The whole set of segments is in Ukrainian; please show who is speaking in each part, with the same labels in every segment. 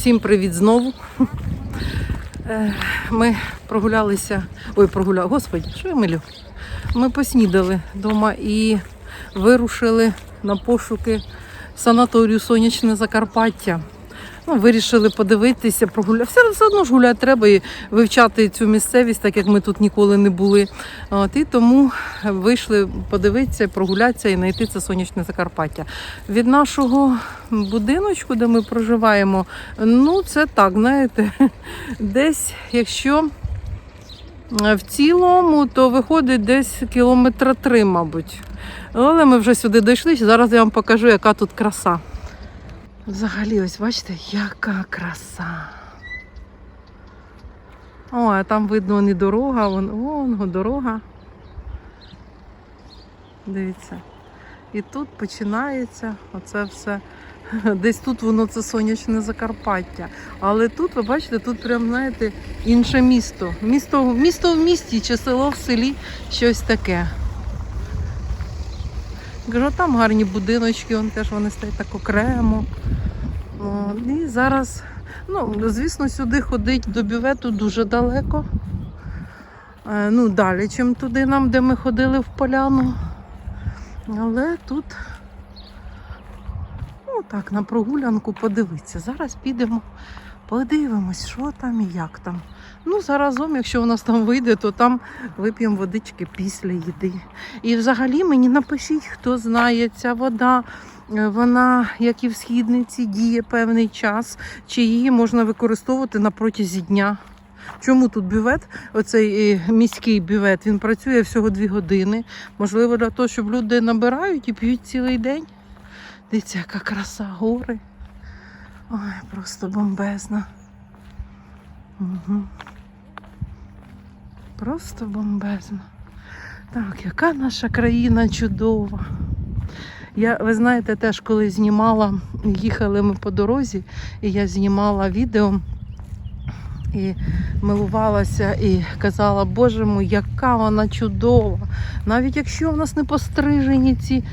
Speaker 1: Всім привіт знову. Е, Ми прогулялися. Ой, прогуляли. Господи, що я милю? Ми поснідали вдома і вирушили на пошуки санаторію Сонячне Закарпаття. Ну, вирішили подивитися, прогуляти. Все, все одно ж гуляти треба і вивчати цю місцевість, так як ми тут ніколи не були. От, і тому вийшли подивитися, прогулятися і знайти це сонячне Закарпаття. Від нашого будиночку, де ми проживаємо, ну це так, знаєте, десь, якщо е, в цілому, то виходить десь кілометра три, мабуть. Але ми вже сюди дійшли. Зараз я вам покажу, яка тут краса. Взагалі, ось бачите, яка краса. О, а там видно не дорога, вон, вон дорога. Дивіться. І тут починається оце все. Десь тут воно це сонячне Закарпаття. Але тут, ви бачите, тут прям, знаєте, інше місто. Місто, місто в місті чи село в селі, щось таке. Кажу, там гарні будиночки, вон теж вони стоять так окремо. І зараз, ну, звісно, сюди ходить до бювету дуже далеко. Е, ну, далі, чим туди нам, де ми ходили в поляну. Але тут, ну так, на прогулянку подивитися. Зараз підемо, подивимось, що там і як там. Ну, заразом, якщо у нас там вийде, то там вип'ємо водички після їди. І взагалі мені напишіть, хто знає, ця вода, е, вона, як і в східниці, діє певний час, чи її можна використовувати на протязі дня. Чому тут бювет, оцей е, міський бювет, він працює всього дві години. Можливо, для того, щоб люди набирають і п'ють цілий день. Дивіться, яка краса, гори. Ой, просто бомбезна. Угу. Просто бомбезно. Так, яка наша країна чудова. Я, ви знаєте, теж коли знімала, їхали ми по дорозі, і я знімала відео і милувалася і казала, Боже мой, яка вона чудова. Навіть якщо в нас не пострижені ці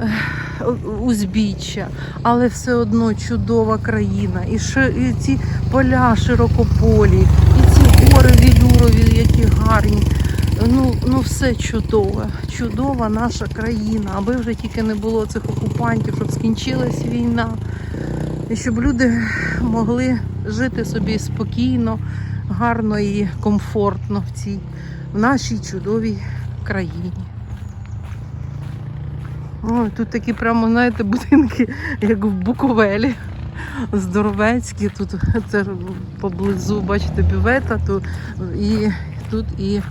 Speaker 1: е, узбіччя, але все одно чудова країна. І, ши, і ці поля широкополі, і ці гори вілюрові, які гарні. Ну, ну все чудове, чудова наша країна, аби вже тільки не було цих окупантів, щоб скінчилась війна. І щоб люди могли жити собі спокійно, гарно і комфортно в цій в нашій чудовій країні. Ой, тут такі прямо, знаєте, будинки, як в Буковелі. Здоровецькі, тут це поблизу, бачите, бювета, тут і тут і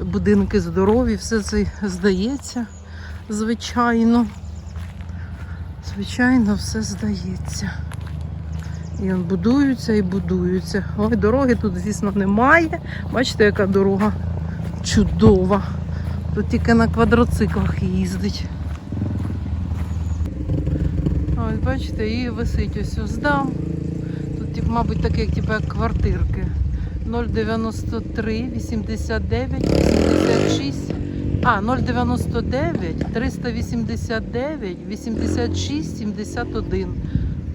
Speaker 1: будинки здорові, все це здається, звичайно. Звичайно, все здається. І он будуються і будуються. Ой, дороги тут, звісно, немає. Бачите, яка дорога чудова. Тут тільки на квадроциклах їздить. Ось, бачите, і висить ось здам. Тут, мабуть, таке, як, типу, як квартирки. 093 89 86. А, 099 389 86 71.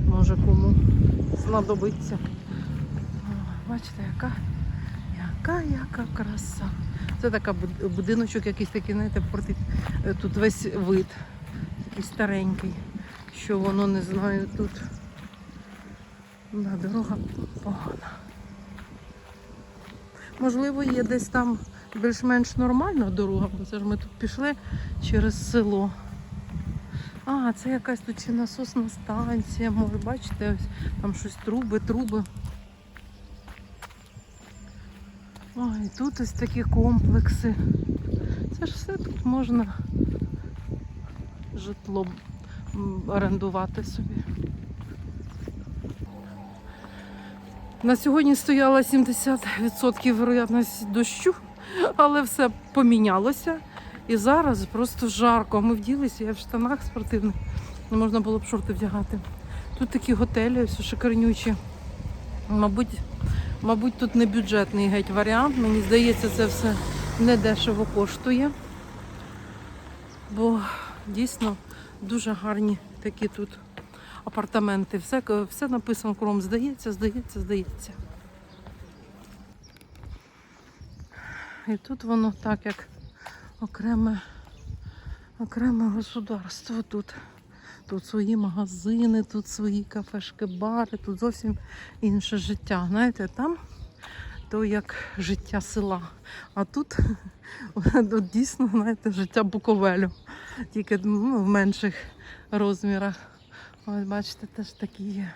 Speaker 1: Може кому знадобиться. Бачите, яка, яка, яка краса. Це така буд- будиночок якийсь такий, знаєте, е, тут весь вид. Такий старенький. Що воно не знаю тут. Да, дорога погана. Можливо, є десь там більш-менш нормальна дорога, бо це ж ми тут пішли через село. А, це якась тут чи насосна станція, може, бачите, ось там щось труби, труби. Ой, тут ось такі комплекси. Це ж все тут можна житло орендувати собі. На сьогодні стояла 70% вероятність дощу, але все помінялося. І зараз просто жарко. Ми вділися, я в штанах спортивних. Не можна було б шорти вдягати. Тут такі готелі, все шикарнючі. Мабуть, мабуть, тут не бюджетний геть варіант. Мені здається, це все не дешево коштує. Бо дійсно дуже гарні такі тут апартаменти. Все, все написано кругом. Здається, здається, здається. І тут воно так, як окреме, окреме государство тут. Тут свої магазини, тут свої кафешки, бари, тут зовсім інше життя. Знаєте, там то як життя села. А тут, дійсно, знаєте, життя Буковелю. Тільки ну, в менших розмірах. Ось бачите, теж такі є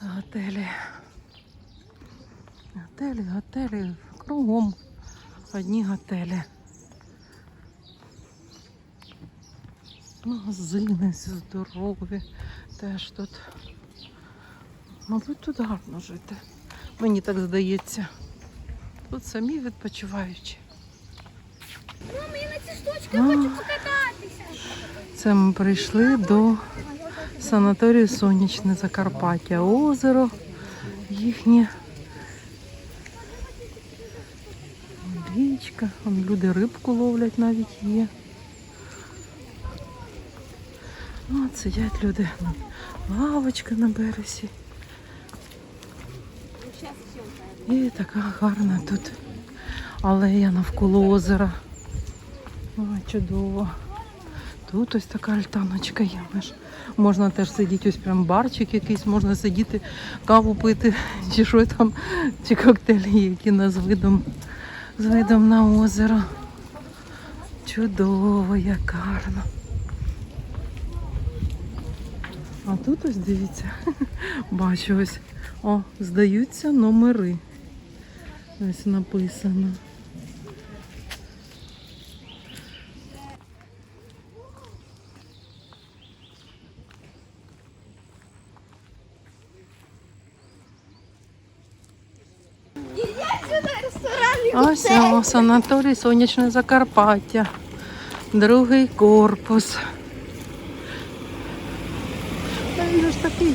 Speaker 1: готелі. Готелі, готелі, кругом одні готелі. Магазини здорові теж тут. Мабуть, тут гарно жити. Мені так здається. Тут самі відпочиваючі.
Speaker 2: Мама, я на ці штучки хочу покататися.
Speaker 1: Це ми прийшли до санаторію Сонячне Закарпаття. Озеро їхнє. Річка, люди рибку ловлять навіть є. От сидять люди. Лавочка на березі. І така гарна тут алея навколо озера. Ой, чудово. Тут ось така альтаночка є. Можна теж сидіти, ось прям барчик якийсь, можна сидіти, каву пити, чи що там, чи коктейлі, які нас з видом, з видом на озеро. Чудово, як гарно. А тут ось дивіться, бачу ось, о, здаються номери. Ось написано. Ось о, санаторій Сонячне Закарпаття. Другий корпус. Та він же ж такий.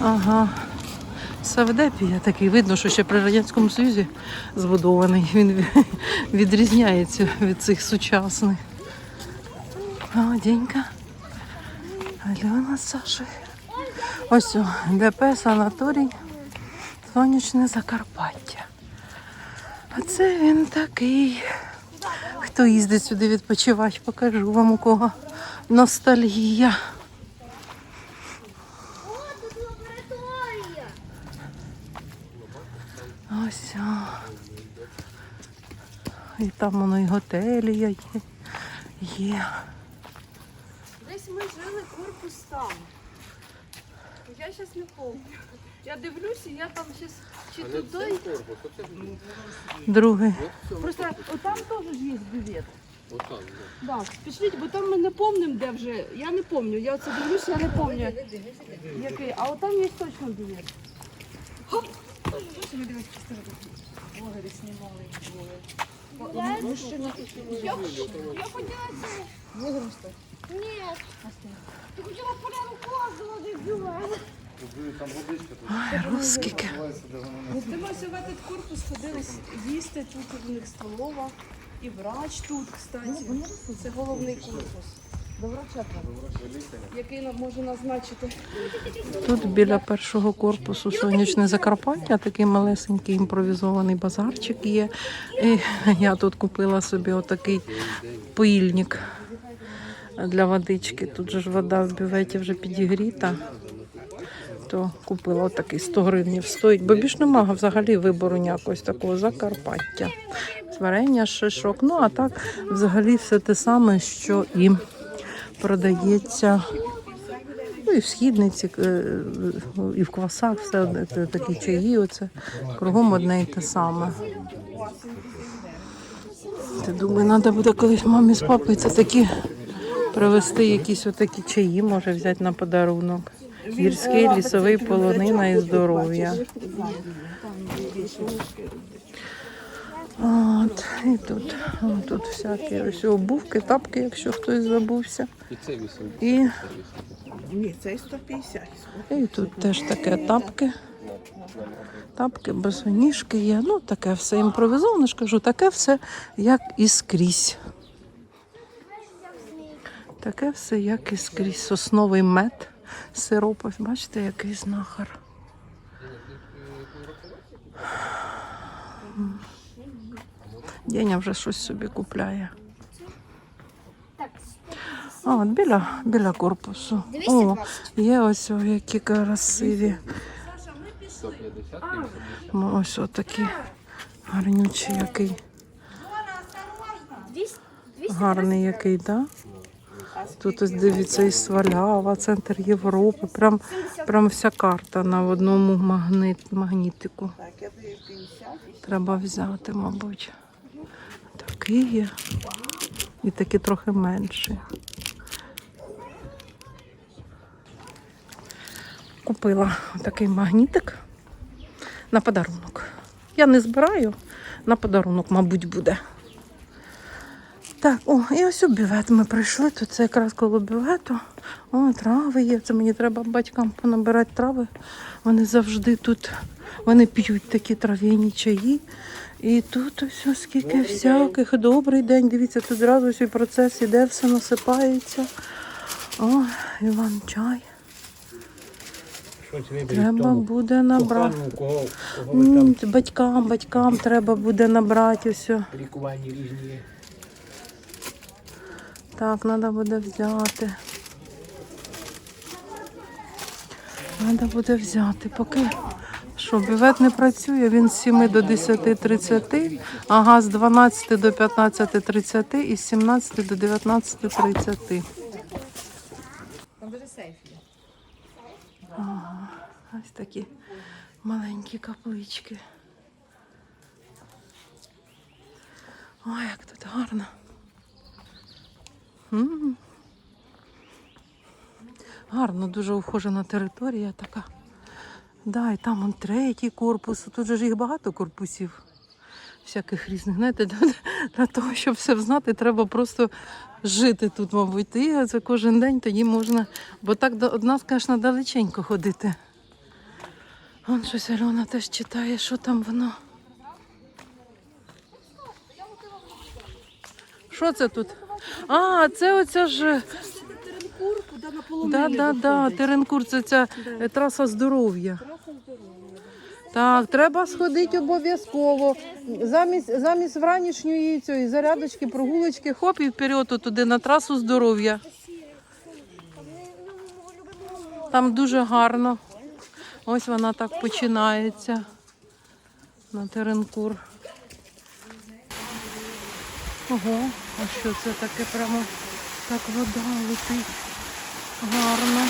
Speaker 1: Ага. Савдепія такий. Видно, що ще при Радянському Союзі збудований. Він відрізняється від цих сучасних. О, Дінька. Альона з. Ось о, ДП санаторій Сонячне Закарпаття. А це він такий. Хто їздить сюди відпочивати, покажу вам у кого ностальгія.
Speaker 2: О, тут лабораторія.
Speaker 1: Ось. О. І там воно і готелі є. Є.
Speaker 3: Десь ми жили корпус там. Я зараз не пам'ятаю. Я дивлюся, я там щас чи туди.
Speaker 1: Другий.
Speaker 3: Просто там теж є бювет. Да, пішліть, бо там ми не пам'ятаємо, де вже. Я не пам'ятаю. Я оце дивлюся, я не пам'ятаю. Який. А от там є точно бювет.
Speaker 2: Я хотіла це. Ні. Ти хотіла прямо кожного бювет.
Speaker 1: Ой, скільки.
Speaker 3: Ми ось в этот корпус ходились їсти, тут у них столова. І врач тут, кстати. Це головний корпус. Який може назначити.
Speaker 1: Тут біля першого корпусу сонячне Закарпаття, такий малесенький імпровізований базарчик є. І я тут купила собі отакий поїльник для водички. Тут же ж вода в бюветі вже підігріта. То купила отакий 100 гривень стоїть, бо більш немає взагалі вибору ніякого такого Закарпаття. Варення, шишок. Ну а так взагалі все те саме, що і продається Ну і в східниці, е, і в квасах все такі чаї, оце кругом одне і те саме. Ти думаю, треба буде колись мамі з папою це такі привезти якісь отакі чаї, може взяти на подарунок. Гірський, лісовий, полонина і здоров'я. От, і тут, тут всякі ось обувки, тапки, якщо хтось забувся. І
Speaker 4: Ні, це 150.
Speaker 1: І тут теж таке тапки. Тапки, босоніжки є. Ну, таке все імпровізоване, ж кажу, таке все як і скрізь. Таке все як і скрізь. Сосновий мед. сироп. Бачите, який знахар. Деня вже щось собі купляє. А, от біля, біля корпусу. О, є ось о, які красиві. Ось отакі гарнючий який.
Speaker 2: 200, 200
Speaker 1: Гарний який, так? Да? Тут ось дивіться і Свалява, центр Європи. Прям, прям вся карта на одному магнит, магнітику.
Speaker 4: Так, я даю 50.
Speaker 1: Треба взяти, мабуть. Такий є. І такі трохи менші. Купила такий магнітик на подарунок. Я не збираю, на подарунок, мабуть, буде. Так, о, і ось у бювет ми прийшли. Тут це якраз коло бювету. О, трави є. Це мені треба батькам понабирати трави. Вони завжди тут, вони п'ють такі трав'яні чаї. І тут ось скільки всяких. Добрий день. Дивіться, тут зразу цей процес іде, все насипається. О, Іван чай. Треба буде набрати.
Speaker 5: кого, кого там
Speaker 1: Батькам, батькам треба буде набрати ось.
Speaker 5: лікування різні.
Speaker 1: Так, треба буде взяти. Треба буде взяти. Поки що, бювет не працює, він з 7 до 10.30, а газ з 12 до 15.30 і з 17 до 19.30.
Speaker 3: Там.
Speaker 1: Ага, ось такі маленькі каплички. Ой, як тут гарно. Гарно, дуже ухожена територія така. Да, і там он третій корпус. Тут же ж їх багато корпусів. Всяких різних. Знаєте, для, того, щоб все знати, треба просто жити тут, мабуть. І це кожен день тоді можна. Бо так до нас, звісно, далеченько ходити. Вон щось Альона теж читає, що там воно. Що це тут? А, це оця ж.
Speaker 3: Теренкур, куди на
Speaker 1: Да, да, да,
Speaker 3: виходить.
Speaker 1: Теренкур, це ця е, траса здоров'я. Так, треба сходити обов'язково. Замість, замість вранішньої цієї зарядочки, прогулочки, хоп, і вперед туди на трасу здоров'я. Там дуже гарно. Ось вона так починається на Теренкур. Ого, а що це таке прямо так вода летить. Гарно.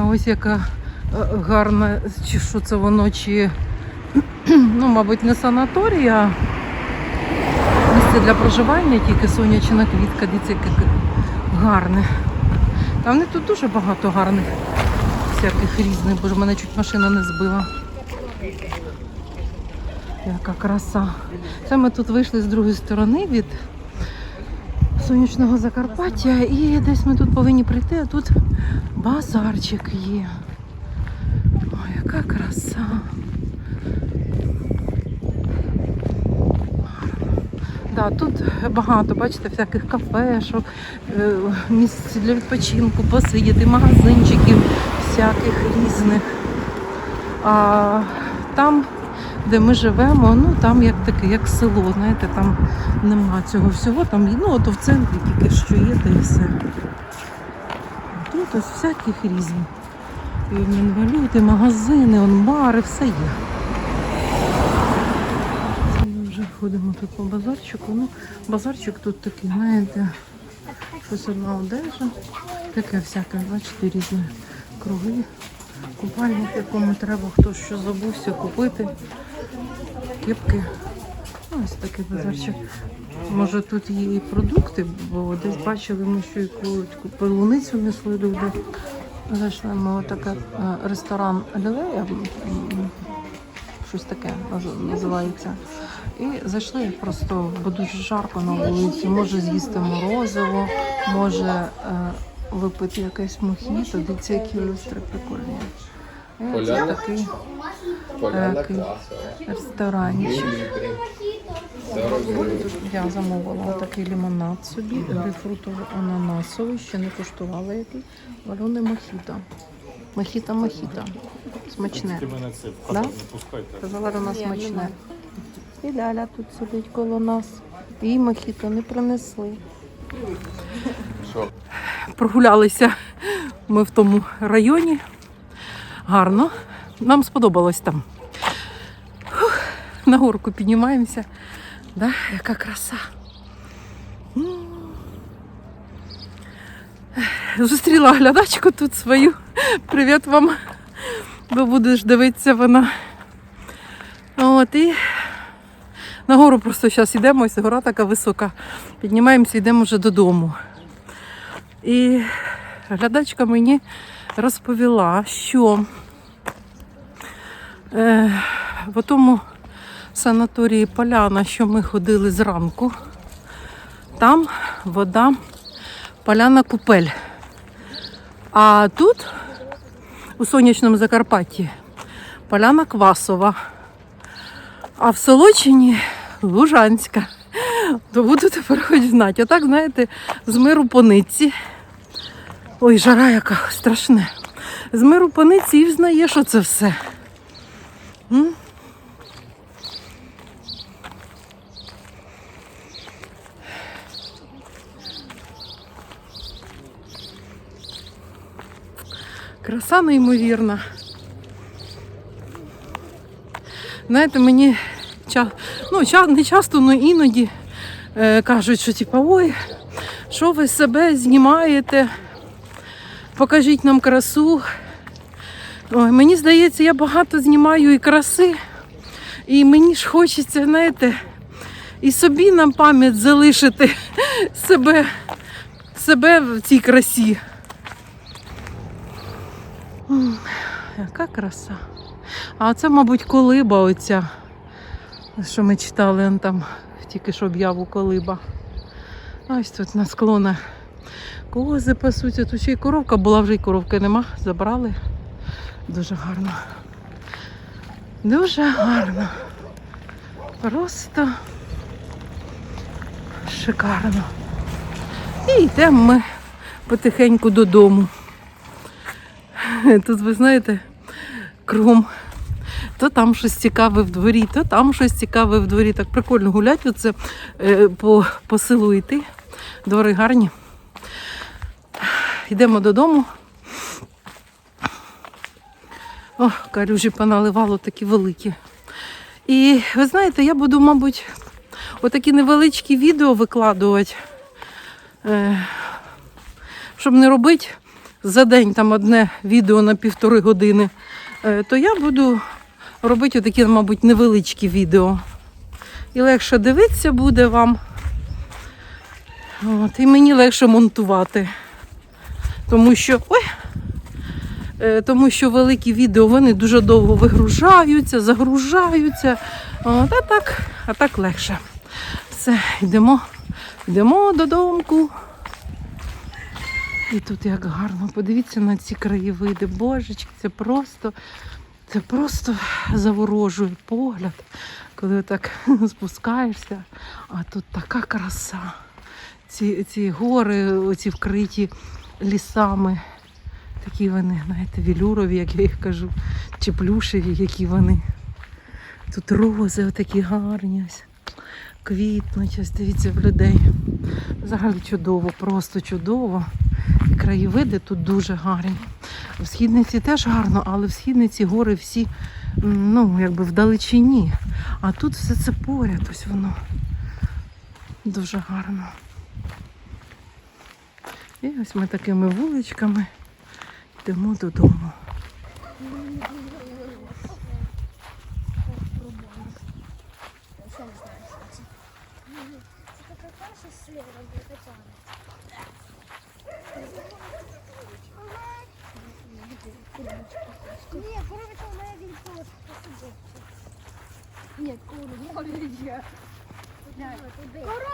Speaker 1: А ось яка е, гарна, чи що це воно, чи, ну, мабуть, не санаторій, а місце для проживання, тільки сонячна квітка, дивіться, яке гарне. Та вони тут дуже багато гарних всяких різних, бо ж мене чуть машина не збила. Яка краса. Це ми тут вийшли з другої сторони від сонячного Закарпаття і десь ми тут повинні прийти, а тут базарчик є. Ой, яка краса. Да, тут багато, бачите, всяких кафешок, е, місць для відпочинку, посидіти, магазинчиків всяких різних. А там, де ми живемо, ну там як таке, як село, знаєте, там нема цього всього, там ну, от в центрі тільки що є, та і все. Тут ось всяких різних. І обмін валюти, магазини, он бари, все є. Ми вже ходимо тут по базарчику. Ну, базарчик тут такий, знаєте, щось одна одежа. Таке всяке, бачите, різні круги. Купальник, якому треба, хто що забувся купити. Кепки. Ну, Ось такий базарчик. Може тут є і продукти, бо десь бачили ми, що і полуницю несли люди. Зайшли ми отаке е, ресторан м, щось таке називається. І зайшли просто, бо дуже жарко на вулиці. Може з'їсти морозиво, може е, випити якесь мохіто. Дивіться, які люстри прикольні. Такий ресторанчик. Я замовила такий лимонад собі, грейпфрутово ананасовий, ще не куштувала який. Варене мохіто. Мохіто мохіто. Смачне. Да? Сказала, воно смачне. І Ляля тут сидить коло нас. Їй мохіто не принесли. Прогулялися ми в тому районі. Гарно. Нам сподобалось там. Фух, на горку піднімаємося. Да? Яка краса. Зустріла глядачку тут свою. Привіт вам. Бо будеш дивитися вона. От і на гору просто зараз йдемо, ось гора така висока. Піднімаємося, йдемо вже додому. І глядачка мені розповіла, що в тому санаторії Поляна, що ми ходили зранку, там вода Поляна Купель. А тут, у сонячному Закарпатті, Поляна Квасова. А в Солочині Лужанська. То буду тепер хоч знати. Отак, знаєте, з миру по нитці. Ой, жара яка страшне. З миру по нитці і взнає, що це все. М? Краса неймовірна. Знаєте, мені ча... ну, ча... не часто, але іноді е, кажуть, що типа, ой, що ви себе знімаєте, покажіть нам красу. Ой, мені здається, я багато знімаю і краси, і мені ж хочеться, знаєте, і собі на пам'ять залишити себе, себе в цій красі. Яка краса. А це, мабуть, колиба оця, що ми читали там тільки що об'яву колиба. Ось тут на склонах кози пасуться. Тут ще й коровка була, вже й коровки нема. Забрали. Дуже гарно. Дуже гарно. Просто шикарно. І йдемо ми потихеньку додому. Тут, ви знаєте, кругом то там щось цікаве в дворі, то там щось цікаве в дворі. Так прикольно гуляти оце е, по, по селу йти. Двори гарні. Йдемо додому. О, калюжі поналивало такі великі. І ви знаєте, я буду, мабуть, отакі невеличкі відео викладувати, е, щоб не робити за день там одне відео на півтори години, е, то я буду робити такі, мабуть, невеличкі відео. І легше дивитися буде вам. От, і мені легше монтувати. Тому що. Ой! Е, Тому що великі відео вони дуже довго вигружаються, загружаються. От, а так, а так легше. Все, йдемо, йдемо додому. І тут як гарно. Подивіться на ці краєвиди. Божечки, це просто, це просто заворожує погляд, коли так спускаєшся. А тут така краса. Ці, ці гори, оці вкриті лісами. Такі вони, знаєте, вілюрові, як я їх кажу, чи плюшеві, які вони. Тут рози отакі гарні. ось, Квітнуть, ось дивіться в людей. Взагалі чудово, просто чудово. І краєвиди тут дуже гарні. В східниці теж гарно, але в східниці гори всі ну, якби вдалечині. А тут все це поряд, ось воно. Дуже гарно. І ось ми такими вуличками йдемо додому.
Speaker 2: Що не знаю, що це. Це така наша слева буде пара. Ні, коробочка у мене він теж посидить. Ні, куру, море є. Коробочка.